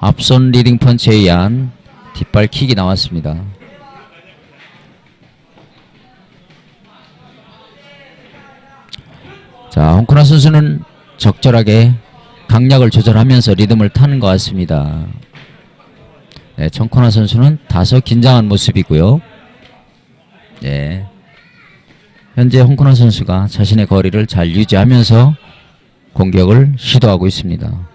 앞손 리딩 펀치에 의한 뒷발 킥이 나왔습니다. 자, 홍코나 선수는 적절하게 강약을 조절하면서 리듬을 타는 것 같습니다. 네, 정코나 선수는 다소 긴장한 모습이고요. 네. 현재 홍코나 선수가 자신의 거리를 잘 유지하면서 공격을 시도하고 있습니다.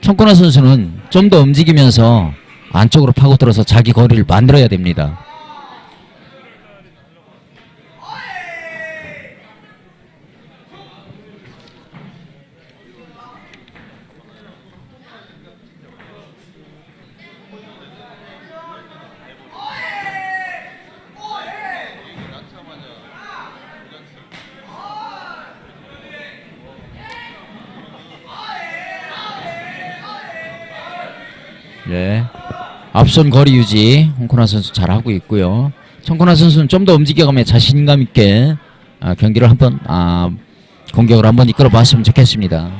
청코나 선수는 좀 더 움직이면서 안쪽으로 파고들어서 자기 거리를 만들어야 됩니다. 네. 앞선 거리 유지 홍코나 선수 잘하고 있고요. 청코나 선수는 좀 더 움직여가며 자신감 있게 아, 경기를 한번 아, 공격을 한번 이끌어 봤으면 좋겠습니다.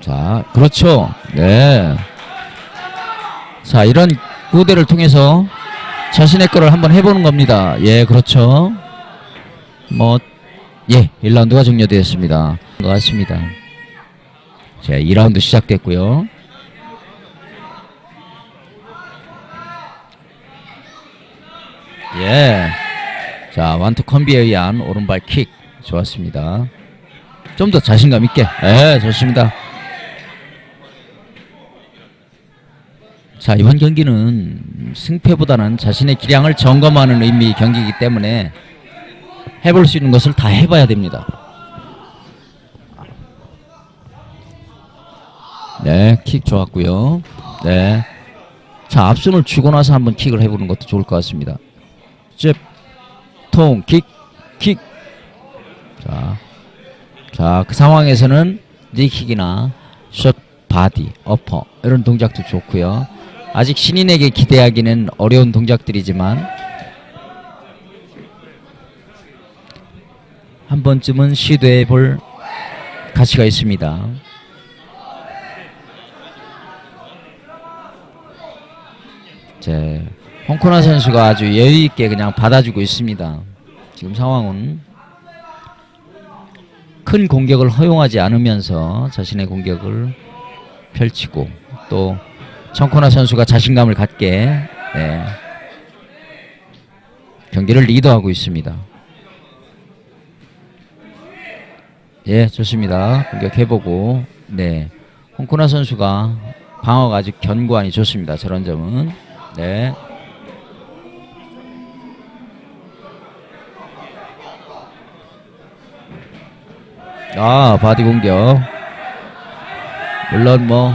자, 그렇죠. 네. 자, 이런 무대를 통해서 자신의 거를 한번 해보는 겁니다. 예, 그렇죠. 뭐, 예, 1라운드가 종료되었습니다. 것 같습니다. 자, 2라운드 시작됐고요. 예. 자, 완투 컴비에 의한 오른발 킥. 좋았습니다. 좀 더 자신감 있게. 예, 좋습니다. 자, 이번 경기는 승패보다는 자신의 기량을 점검하는 의미 경기이기 때문에 해볼 수 있는 것을 다 해봐야 됩니다. 네, 킥 좋았고요. 네. 자, 앞손을 쥐고 나서 한번 킥을 해보는 것도 좋을 것 같습니다. 잽, 통, 킥, 킥. 자, 자, 그 상황에서는 니킥이나 숏, 바디, 어퍼 이런 동작도 좋고요. 아직 신인에게 기대하기는 어려운 동작들이지만 한 번쯤은 시도해 볼 가치가 있습니다. 제 홍코나 선수가 아주 여유 있게 그냥 받아주고 있습니다. 지금 상황은 큰 공격을 허용하지 않으면서 자신의 공격을 펼치고 또 청코나 선수가 자신감을 갖게 네, 경기를 리드하고 있습니다. 예, 좋습니다. 공격해보고 네, 홍코나 선수가 방어가 아주 견고하니 좋습니다. 저런 점은 네. 아, 바디 공격. 물론 뭐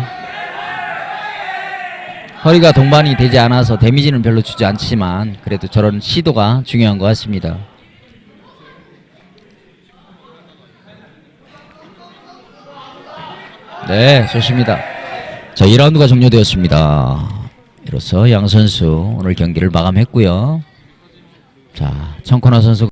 허리가 동반이 되지 않아서 데미지는 별로 주지 않지만 그래도 저런 시도가 중요한 것 같습니다. 네, 좋습니다. 자, 2라운드가 종료되었습니다. 이로써 양 선수 오늘 경기를 마감했고요. 자, 청코나 선수